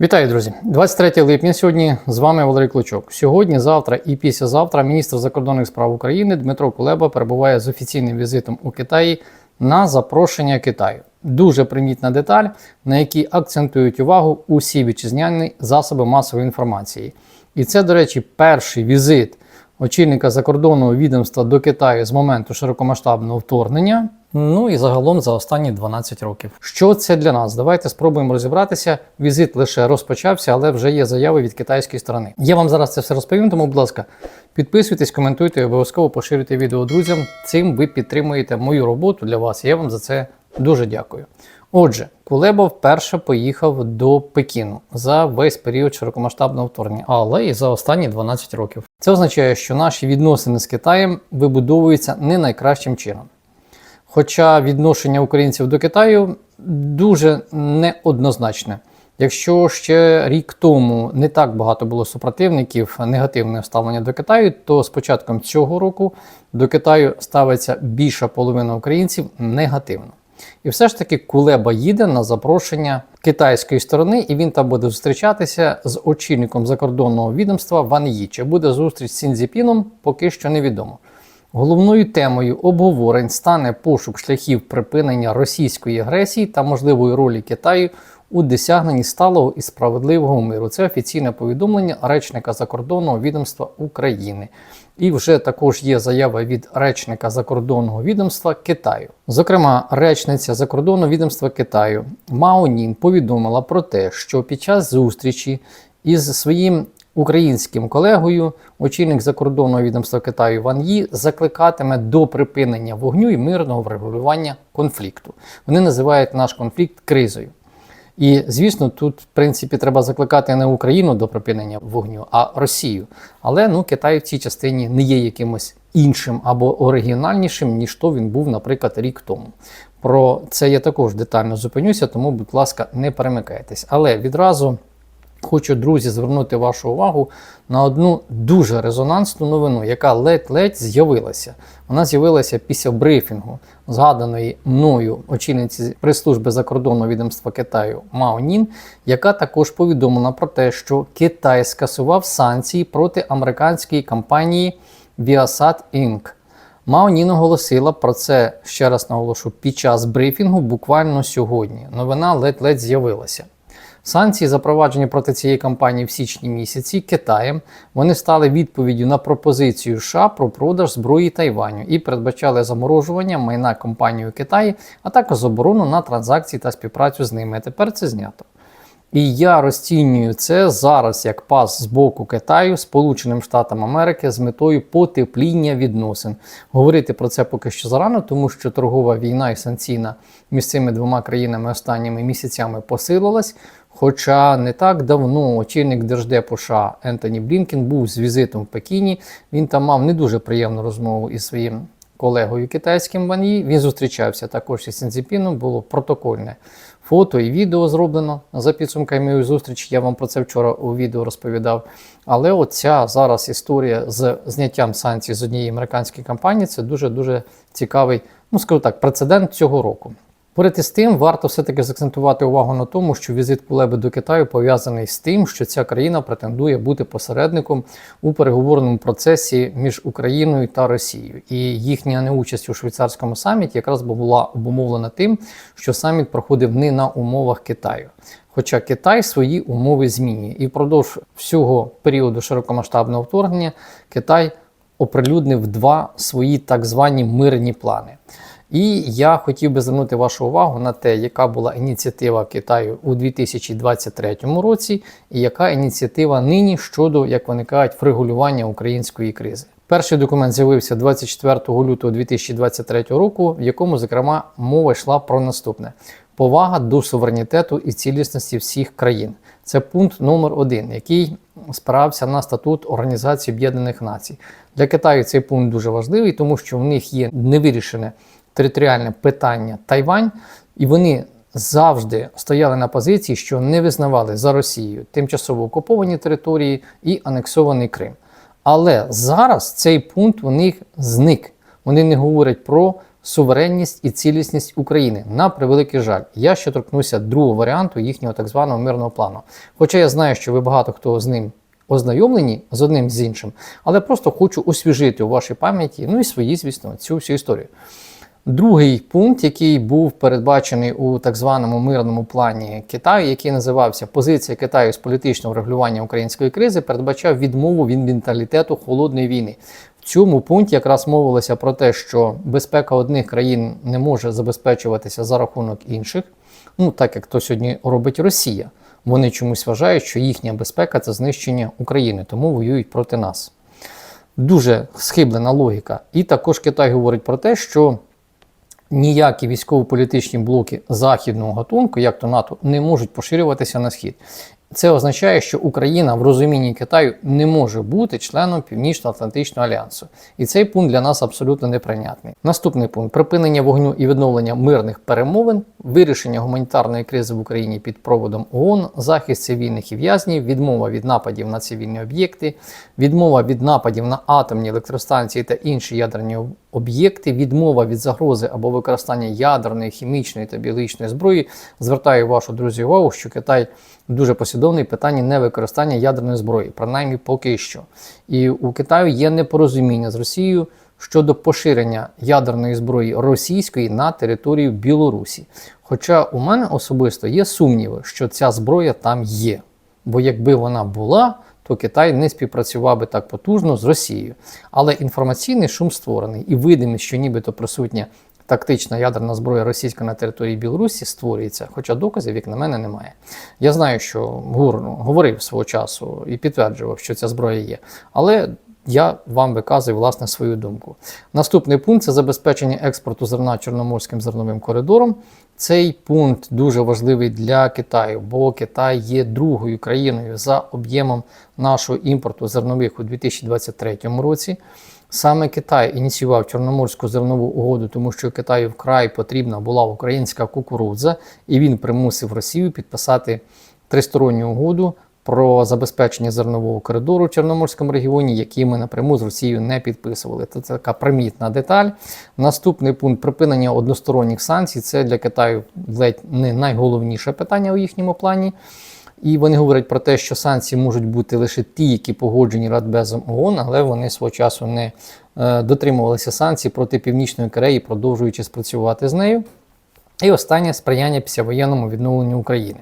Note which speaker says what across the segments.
Speaker 1: Вітаю, друзі! 23 липня. Сьогодні з вами Валерій Клочок. Сьогодні, завтра і післязавтра міністр закордонних справ України Дмитро Кулеба перебуває з офіційним візитом у Китаї на запрошення Китаю. Дуже примітна деталь, на якій акцентують увагу усі вітчизняні засоби масової інформації. І це, до речі, перший візит очільника закордонного відомства до Китаю з моменту широкомасштабного вторгнення. Ну і загалом за останні 12 років. Що це для нас? Давайте спробуємо розібратися. Візит лише розпочався, але вже є заяви від китайської сторони. Я вам зараз це все розповім, тому, будь ласка, підписуйтесь, коментуйте і обов'язково поширюйте відео друзям. Цим ви підтримуєте мою роботу для вас. Я вам за це дуже дякую. Отже, Кулеба вперше поїхав до Пекіну за весь період широкомасштабного вторгнення, але і за останні 12 років. Це означає, що наші відносини з Китаєм вибудовуються не найкращим чином. Хоча відношення українців до Китаю дуже неоднозначне. Якщо ще рік тому не так багато було супротивників негативного ставлення до Китаю, то з початком цього року до Китаю ставиться більша половина українців негативно. І все ж таки Кулеба їде на запрошення китайської сторони, і він там буде зустрічатися з очільником закордонного відомства Ван Ї. Чи буде зустріч з Сінзіпіном, поки що невідомо. Головною темою обговорень стане пошук шляхів припинення російської агресії та можливої ролі Китаю у досягненні сталого і справедливого миру. Це офіційне повідомлення речника закордонного відомства України. І вже також є заява від речника закордонного відомства Китаю. Зокрема, речниця закордонного відомства Китаю Мао Нін повідомила про те, що під час зустрічі із своїм українським колегою, очільник закордонного відомства Китаю Ван Ї закликатиме до припинення вогню і мирного врегулювання конфлікту. Вони називають наш конфлікт кризою. І звісно, тут в принципі треба закликати не Україну до припинення вогню, а Росію. Але ну Китай в цій частині не є якимось іншим або оригінальнішим, ніж то він був, наприклад, рік тому. Про це я також детально зупинюся, тому, будь ласка, не перемикайтесь. Але відразу. Хочу, друзі, звернути вашу увагу на одну дуже резонансну новину, яка ледь-ледь з'явилася. Вона з'явилася після брифінгу, згаданої мною очільниці прес-служби закордонного відомства Китаю Мао Нін, яка також повідомила про те, що Китай скасував санкції проти американської компанії Viasat Inc. Мао Нін оголосила про це ще раз наголошу під час брифінгу, буквально сьогодні. Новина ледь-ледь з'явилася. Санкції, запроваджені проти цієї кампанії в січні місяці Китаєм, вони стали відповіддю на пропозицію США про продаж зброї Тайваню і передбачали заморожування майна компанії Китаї, а також заборону на транзакції та співпрацю з ними. Тепер це знято. І я розцінюю це зараз як пас з боку Китаю Сполученим Штатам Америки з метою потепління відносин. Говорити про це поки що зарано, тому що торгова війна і санкційна між цими двома країнами останніми місяцями посилилась. Хоча не так давно очільник Держдепу США Ентоні Блінкен був з візитом в Пекіні. Він там мав не дуже приємну розмову із своїм колегою китайським Ван Ї. Він зустрічався також із Сінзіпіном, було протокольне фото і відео зроблено за підсумками моєї зустрічі. Я вам про це вчора у відео розповідав. Але оця зараз історія з зняттям санкцій з однієї американської компанії це дуже-дуже цікавий, ну скажу так, прецедент цього року. Поряд із тим, варто все-таки закцентувати увагу на тому, що візит Кулеби до Китаю пов'язаний з тим, що ця країна претендує бути посередником у переговорному процесі між Україною та Росією. І їхня неучасть у швейцарському саміті якраз була обумовлена тим, що саміт проходив не на умовах Китаю. Хоча Китай свої умови змінює, і впродовж всього періоду широкомасштабного вторгнення Китай оприлюднив два свої так звані мирні плани. І я хотів би звернути вашу увагу на те, яка була ініціатива Китаю у 2023 році, і яка ініціатива нині щодо, як вони кажуть, врегулювання української кризи. Перший документ з'явився 24 лютого 2023 року, в якому, зокрема, мова йшла про наступне: повага до суверенітету і цілісності всіх країн. Це пункт номер один, який спирався на статут Організації Об'єднаних Націй. Для Китаю цей пункт дуже важливий, тому що в них є невирішене територіальне питання Тайвань, і вони завжди стояли на позиції, що не визнавали за Росією тимчасово окуповані території і анексований Крим. Але зараз цей пункт у них зник. Вони не говорять про суверенність і цілісність України. На превеликий жаль, я ще торкнуся другого варіанту їхнього так званого мирного плану. Хоча я знаю, що ви багато хто з ним ознайомлені з одним з іншим, але просто хочу освіжити у вашій пам'яті, ну і свої, звісно, цю всю історію. Другий пункт, який був передбачений у так званому мирному плані Китаю, який називався Позиція Китаю з політичного регулювання української кризи, передбачав відмову від менталітету холодної війни. В цьому пункті якраз мовилося про те, що безпека одних країн не може забезпечуватися за рахунок інших, ну так як то сьогодні робить Росія. Вони чомусь вважають, що їхня безпека це знищення України, тому воюють проти нас. Дуже схиблена логіка. І також Китай говорить про те, що ніякі військово-політичні блоки західного гатунку, як то НАТО, не можуть поширюватися на схід. Це означає, що Україна в розумінні Китаю не може бути членом Північно-Атлантичного альянсу. І цей пункт для нас абсолютно неприйнятний. Наступний пункт припинення вогню і відновлення мирних перемовин, вирішення гуманітарної кризи в Україні під проводом ООН, захист цивільних і в'язнів, відмова від нападів на цивільні об'єкти, відмова від нападів на атомні електростанції та інші ядерні об'єкти, відмова від загрози або використання ядерної, хімічної та біологічної зброї. Звертаю вашу друзі увагу, що Китай дуже послідовний в питанні невикористання ядерної зброї, принаймні поки що. І у Китаю є непорозуміння з Росією щодо поширення ядерної зброї російської на територію Білорусі. Хоча у мене особисто є сумніви, що ця зброя там є. Бо якби вона була, то Китай не співпрацював би так потужно з Росією. Але інформаційний шум створений і видимість, що нібито присутня тактична ядерна зброя російська на території Білорусі створюється, хоча доказів, як на мене, немає. Я знаю, що ГУР говорив свого часу і підтверджував, що ця зброя є. Але я вам виказую власне свою думку. Наступний пункт це забезпечення експорту зерна Чорноморським зерновим коридором. Цей пункт дуже важливий для Китаю, бо Китай є другою країною за об'ємом нашого імпорту зернових у 2023 році. Саме Китай ініціював Чорноморську зернову угоду, тому що Китаю вкрай потрібна була українська кукурудза, і він примусив Росію підписати тристоронню угоду про забезпечення зернового коридору в Чорноморському регіоні, який ми напряму з Росією не підписували. Це така примітна деталь. Наступний пункт припинення односторонніх санкцій це для Китаю ледь не найголовніше питання у їхньому плані. І вони говорять про те, що санкції можуть бути лише ті, які погоджені Радбезом ООН, але вони свого часу не е, дотримувалися санкцій проти Північної Кореї, продовжуючи спрацювати з нею. І останнє сприяння післявоєнному відновленню України.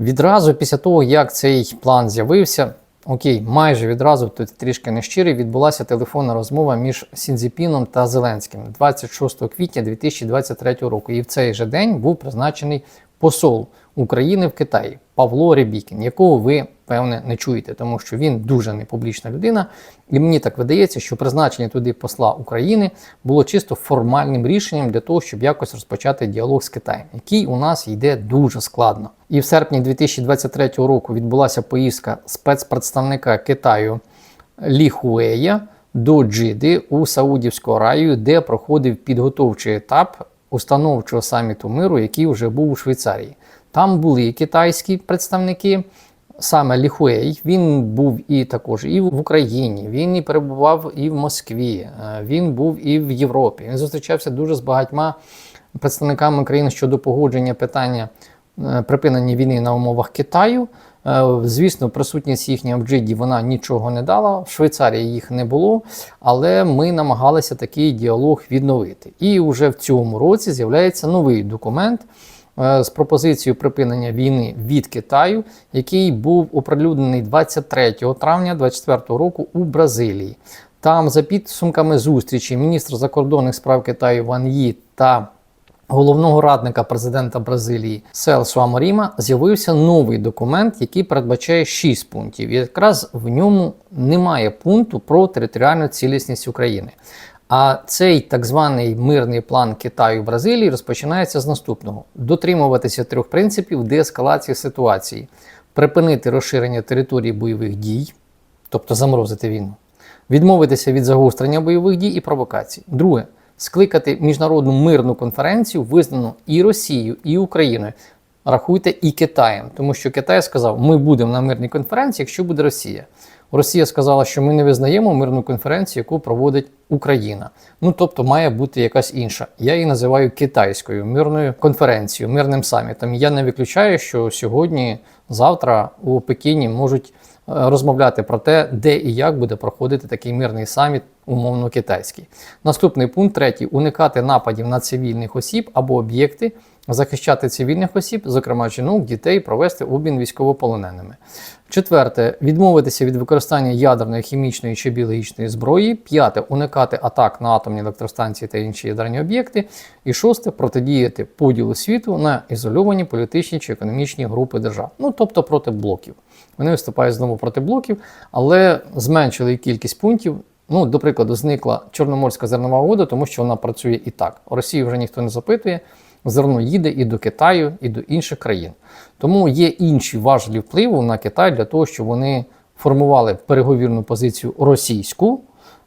Speaker 1: Відразу після того, як цей план з'явився, окей, майже відразу, тут трішки нещирий, відбулася телефонна розмова між Сінзіпіном та Зеленським 26 квітня 2023 року. І в цей же день був призначений посол України в Китаї Павло Ребікін, якого ви, певне, не чуєте, тому що він дуже непублічна людина. І мені так видається, що призначення туди посла України було чисто формальним рішенням для того, щоб якось розпочати діалог з Китаєм, який у нас йде дуже складно. І в серпні 2023 року відбулася поїздка спецпредставника Китаю Лі Хуея до Джиди у Саудівську Аравію, де проходив підготовчий етап установчого саміту миру, який вже був у Швейцарії. Там були китайські представники, саме Ліхуей. Він був і також і в Україні, він і перебував і в Москві, е, він був і в Європі. Він зустрічався дуже з багатьма представниками країн щодо погодження питання е, припинення війни на умовах Китаю. Е, Звісно, присутність їхня в Джиді вона нічого не дала. В Швейцарії їх не було, але ми намагалися такий діалог відновити. І вже в цьому році з'являється новий документ з пропозицією припинення війни від Китаю, який був оприлюднений 23 травня 2024 року у Бразилії. Там, за підсумками зустрічі, міністр закордонних справ Китаю Ван Ї та головного радника президента Бразилії Селсу Аморіма з'явився новий документ, який передбачає 6 пунктів. І якраз в ньому немає пункту про територіальну цілісність України. А цей так званий мирний план Китаю Бразилії розпочинається з наступного: дотримуватися трьох принципів деескалації ситуації, припинити розширення території бойових дій, тобто заморозити війну, відмовитися від загострення бойових дій і провокацій. Друге скликати міжнародну мирну конференцію, визнану і Росією, і Україною. Рахуйте і Китаєм, тому що Китай сказав, ми будемо на мирній конференції, якщо буде Росія. Росія сказала, що ми не визнаємо мирну конференцію, яку проводить Україна. Ну тобто має бути якась інша. Я її називаю китайською мирною конференцією, мирним самітом. Я не виключаю, що сьогодні, завтра у Пекіні можуть е, розмовляти про те, де і як буде проходити такий мирний саміт, умовно китайський. Наступний пункт третій: уникати нападів на цивільних осіб або об'єкти, захищати цивільних осіб, зокрема жінок, дітей, провести обмін військовополоненими. Четверте, відмовитися від використання ядерної, хімічної чи біологічної зброї. П'яте уникати атак на атомні електростанції та інші ядерні об'єкти. І шосте протидіяти поділу світу на ізольовані політичні чи економічні групи держав. Ну тобто проти блоків. Вони виступають знову проти блоків, але зменшили кількість пунктів. Ну, до прикладу, зникла Чорноморська зернова угода, тому що вона працює і так. Росію вже ніхто не запитує. Зерно їде і до Китаю, і до інших країн. Тому є інші важелі впливу на Китай для того, щоб вони формували переговірну позицію російську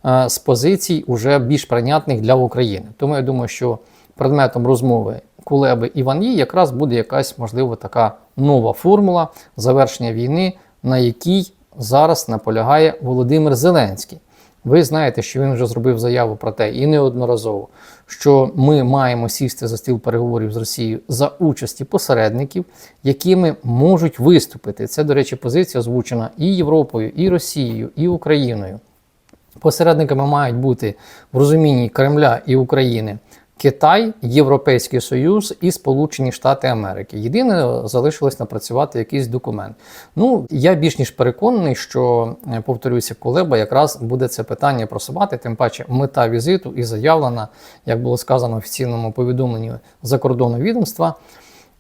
Speaker 1: е, з позицій уже більш прийнятних для України. Тому я думаю, що предметом розмови Кулеби і Ван Є якраз буде якась можливо така нова формула завершення війни, на якій зараз наполягає Володимир Зеленський. Ви знаєте, що він вже зробив заяву про те і неодноразово, що ми маємо сісти за стіл переговорів з Росією за участі посередників, якими можуть виступити. Це, до речі, позиція озвучена і Європою, і Росією, і Україною. Посередниками мають бути в розумінні Кремля і України Китай, Європейський Союз і Сполучені Штати Америки. Єдине залишилось напрацювати якийсь документ. Ну я більш ніж переконаний, що е, повторюся, Колеба якраз буде це питання просувати. Тим паче, мета візиту і заявлена, як було сказано в офіційному повідомленні закордонного відомства.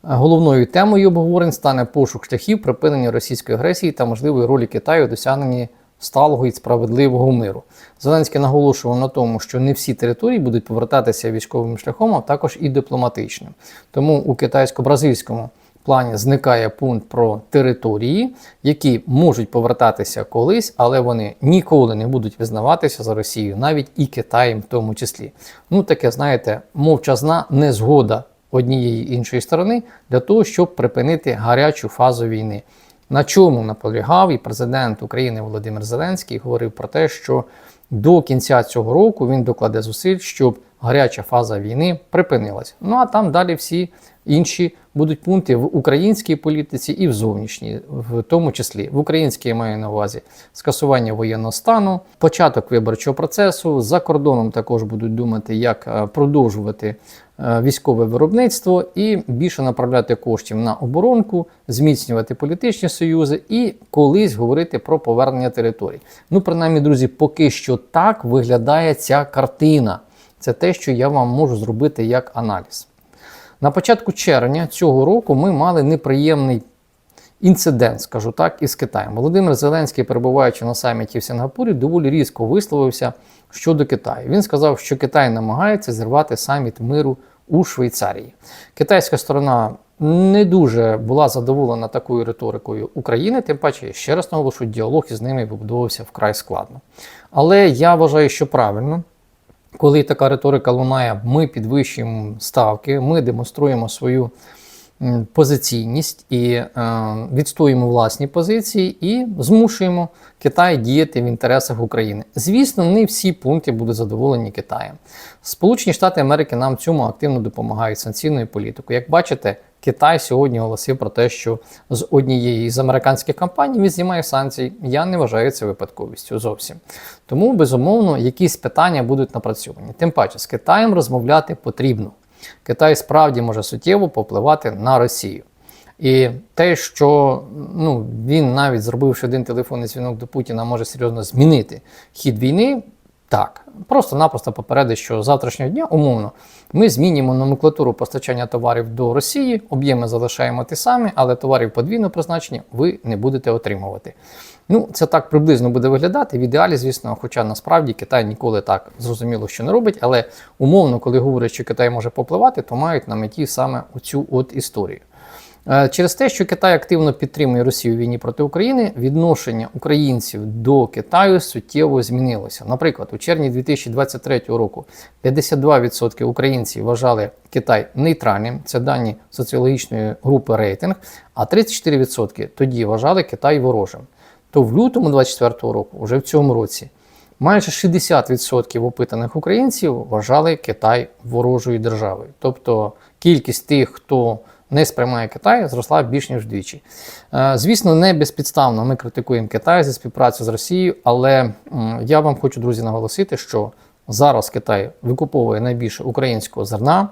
Speaker 1: Головною темою обговорень стане пошук шляхів припинення російської агресії та можливої ролі Китаю у досягненні сталого і справедливого миру. Зеленський наголошував на тому, що не всі території будуть повертатися військовим шляхом, а також і дипломатичним. Тому у китайсько-бразильському плані зникає пункт про території, які можуть повертатися колись, але вони ніколи не будуть визнаватися за Росією, навіть і Китаєм в тому числі. Ну таке, знаєте, мовчазна незгода однієї іншої сторони для того, щоб припинити гарячу фазу війни. На чому наполягав і президент України Володимир Зеленський говорив про те, що до кінця цього року він докладе зусиль, щоб гаряча фаза війни припинилась. Ну а там далі всі інші будуть пункти в українській політиці і в зовнішній, в тому числі в українській я маю на увазі скасування воєнного стану, початок виборчого процесу. За кордоном також будуть думати, як е, продовжувати військове виробництво і більше направляти коштів на оборонку, зміцнювати політичні союзи і колись говорити про повернення територій. Ну, принаймні, друзі, поки що так виглядає ця картина. Це те, що я вам можу зробити як аналіз. На початку червня цього року ми мали неприємний інцидент, скажу так, із Китаєм. Володимир Зеленський, перебуваючи на саміті в Сінгапурі, доволі різко висловився щодо Китаю. Він сказав, що Китай намагається зірвати саміт миру у Швейцарії. Китайська сторона не дуже була задоволена такою риторикою України, тим паче, ще раз наголошую, діалог із ними вибудовувався вкрай складно. Але я вважаю, що правильно. Коли така риторика лунає, ми підвищуємо ставки, ми демонструємо свою позиційність і е, відстоюємо власні позиції і змушуємо Китай діяти в інтересах України. Звісно, не всі пункти будуть задоволені Китаєм. Сполучені Штати Америки нам цьому активно допомагають санкційною політикою. Як бачите, Китай сьогодні оголосив про те, що з однієї з американських компаній він знімає санкції. Я не вважаю це випадковістю зовсім. Тому, безумовно, якісь питання будуть напрацьовані. Тим паче, з Китаєм розмовляти потрібно. Китай справді може суттєво попливати на Росію. І те, що ну, він навіть зробивши один телефонний дзвінок до Путіна, може серйозно змінити хід війни. Так, просто-напросто попередить, що з завтрашнього дня, умовно, ми змінюємо номенклатуру постачання товарів до Росії, об'єми залишаємо ті самі, але товарів подвійного призначення ви не будете отримувати. Ну, це так приблизно буде виглядати. В ідеалі, звісно, хоча насправді Китай ніколи так зрозуміло, що не робить, але умовно, коли говорять, що Китай може попливати, то мають на меті саме оцю от історію. Е, через те, що Китай активно підтримує Росію в війні проти України, відношення українців до Китаю суттєво змінилося. Наприклад, у червні 2023 року 52% українців вважали Китай нейтральним, це дані соціологічної групи рейтинг, а 34% тоді вважали Китай ворожим. То в лютому 2024 року, вже в цьому році, майже 60% опитаних українців вважали Китай ворожою державою. Тобто кількість тих, хто не сприймає Китай, зросла більш ніж вдвічі. Е, Звісно, не безпідставно ми критикуємо Китай за співпрацю з Росією, але я вам хочу, друзі, наголосити, що зараз Китай викуповує найбільше українського зерна.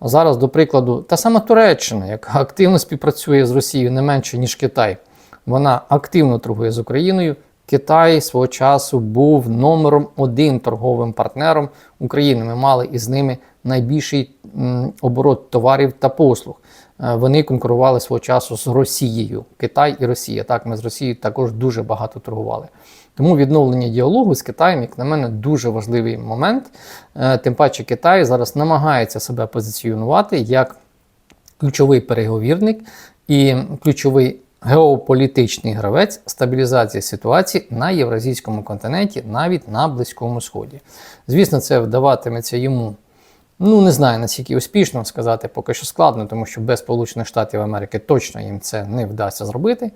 Speaker 1: Зараз, до прикладу, та сама Туреччина, яка активно співпрацює з Росією не менше, ніж Китай, вона активно торгує з Україною. Китай свого часу був номером один торговим партнером України. Ми мали із ними найбільший оборот товарів та послуг. Е, Вони конкурували свого часу з Росією. Китай і Росія. Так, ми з Росією також дуже багато торгували. Тому відновлення діалогу з Китаєм, як на мене, дуже важливий момент. Е, Тим паче Китай зараз намагається себе позиціонувати як ключовий переговірник і ключовий геополітичний гравець стабілізації ситуації на євразійському континенті, навіть на Близькому Сході. Звісно, це вдаватиметься йому. Ну, не знаю, наскільки успішно сказати, поки що складно, тому що без Сполучених Штатів Америки точно їм це не вдасться зробити.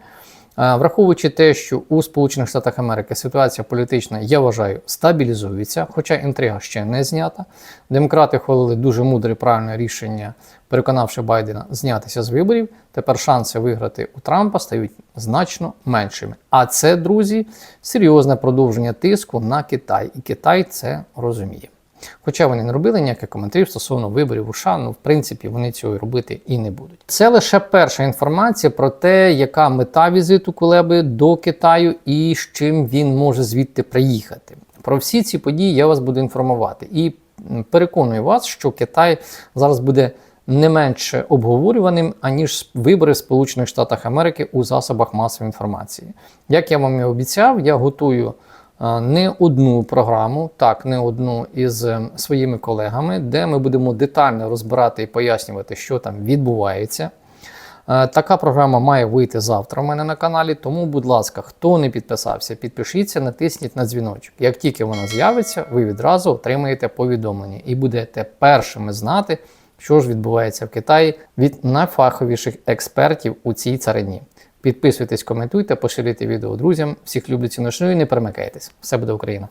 Speaker 1: Враховуючи те, що у Сполучених Штатах Америки ситуація політична, я вважаю, стабілізується, хоча інтрига ще не знята. Демократи ухвалили дуже мудре і правильне рішення, переконавши Байдена знятися з виборів. Тепер шанси виграти у Трампа стають значно меншими. А це, друзі, серйозне продовження тиску на Китай, і Китай це розуміє. Хоча вони не робили ніяких коментарів стосовно виборів у США, ну в принципі вони цього робити і не будуть. Це лише перша інформація про те, яка мета візиту Кулеби до Китаю і з чим він може звідти приїхати. Про всі ці події я вас буду інформувати і переконую вас, що Китай зараз буде не менше обговорюваним, аніж вибори в Сполучених Штатах Америки у засобах масової інформації. Як я вам і обіцяв, я готую не одну програму, так, не одну із е, своїми колегами, де ми будемо детально розбирати і пояснювати, що там відбувається. Е, Така програма має вийти завтра у мене на каналі, тому, будь ласка, хто не підписався, підпишіться, натисніть на дзвіночок. Як тільки вона з'явиться, ви відразу отримаєте повідомлення і будете першими знати, що ж відбувається в Китаї від найфаховіших експертів у цій царині. Підписуйтесь, коментуйте, поширюйте відео друзям. Всіх люблю ціношу і не перемикайтесь. Все буде Україна!